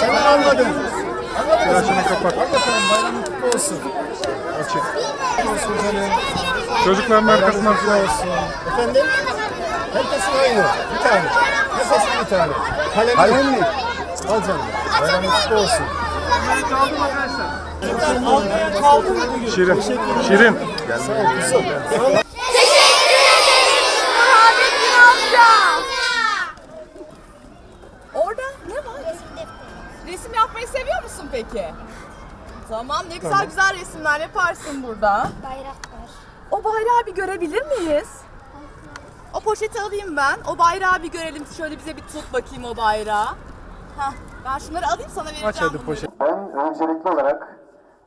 Seni anladım. Yaşını kapat. Bakalım bayramın kutlu olsun. Açık. Kutlu olsun canım. Çocukların arkasından kutlu olsun. Efendim? Herkesin aynı. Bir tane. Herkesin bir tane. Kalem. Kalem mi? Al canım. Bayramın kutlu olsun. Kaldım arkadaşlar. Şirin. Şirin. Orada ne var? Resim yapmayı seviyor musun peki? Tamam ne güzel güzel resimler yaparsın burada. Bayrak var. O bayrağı bir görebilir miyiz? O poşeti alayım ben. O bayrağı bir görelim. Şöyle bize bir tut bakayım o bayrağı. Hah, ben şunları alayım sana vereceğim. Aç hadi bunları. poşet. Ben öncelikli olarak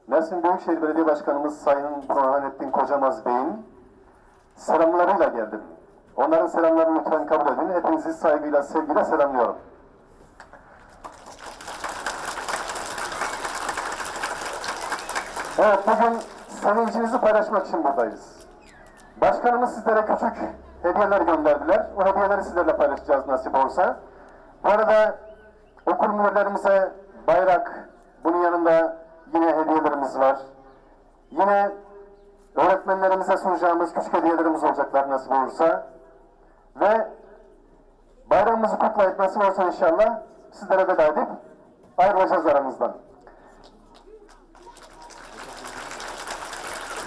Mersin Büyükşehir Belediye Başkanımız Sayın Burhanettin Kocamaz Bey'in selamlarıyla geldim. Onların selamlarını lütfen kabul edin. Hepinizi saygıyla, sevgiyle selamlıyorum. Evet, bugün sevincinizi paylaşmak için buradayız. Başkanımız sizlere küçük hediyeler gönderdiler. O hediyeleri sizlerle paylaşacağız nasip olursa. Bu arada okul müdürlerimize bayrak, bunun yanında yine hediyelerimiz var. Yine öğretmenlerimize sunacağımız küçük hediyelerimiz olacaklar nasip olursa. Ve bayramımızı kutlayıp nasip olursa inşallah sizlere veda edip ayrılacağız aramızdan.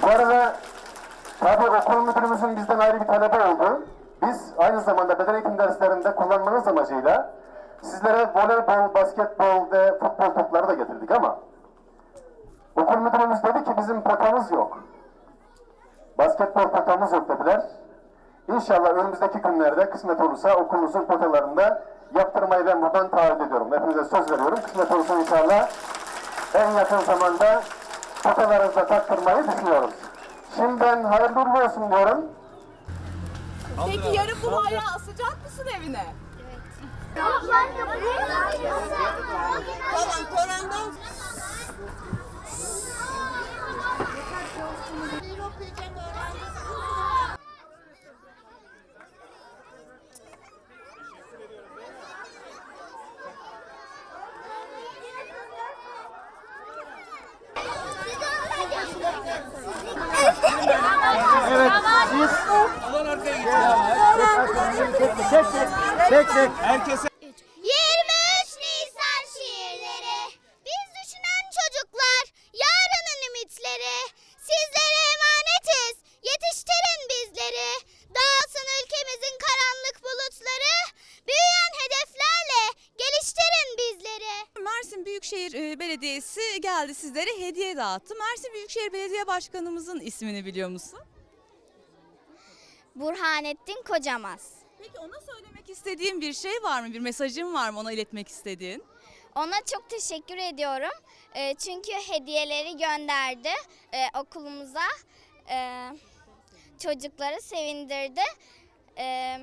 Bu arada tabii okul müdürümüzün bizden ayrı bir talebi oldu. Biz aynı zamanda beden eğitim derslerinde kullanmanız amacıyla okul müdürümüz dedi ki bizim potamız yok. Basketbol potamız yok dediler. İnşallah önümüzdeki günlerde kısmet olursa okulumuzun potalarında yaptırmayı ben buradan taahhüt ediyorum. Hepinize söz veriyorum. Kısmet olursa inşallah en yakın zamanda potalarınıza taktırmayı düşünüyoruz. Şimdiden hayırlı uğurlu olsun diyorum. Peki yarın bu bayrağı asacak mısın evine? Tamam, Koran'dan Çek çek. 23 Nisan Belediyesi geldi sizlere hediye dağıttı. Mersin Büyükşehir Belediye Başkanımızın ismini biliyor musun? Burhanettin Kocamaz. Peki ona söylemek istediğin bir şey var mı? Bir mesajın var mı ona iletmek istediğin? Ona çok teşekkür ediyorum. Ee, çünkü hediyeleri gönderdi ee, okulumuza. Ee, çocukları sevindirdi. Ee,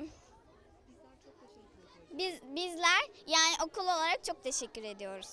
biz bizler yani okul olarak çok teşekkür ediyoruz.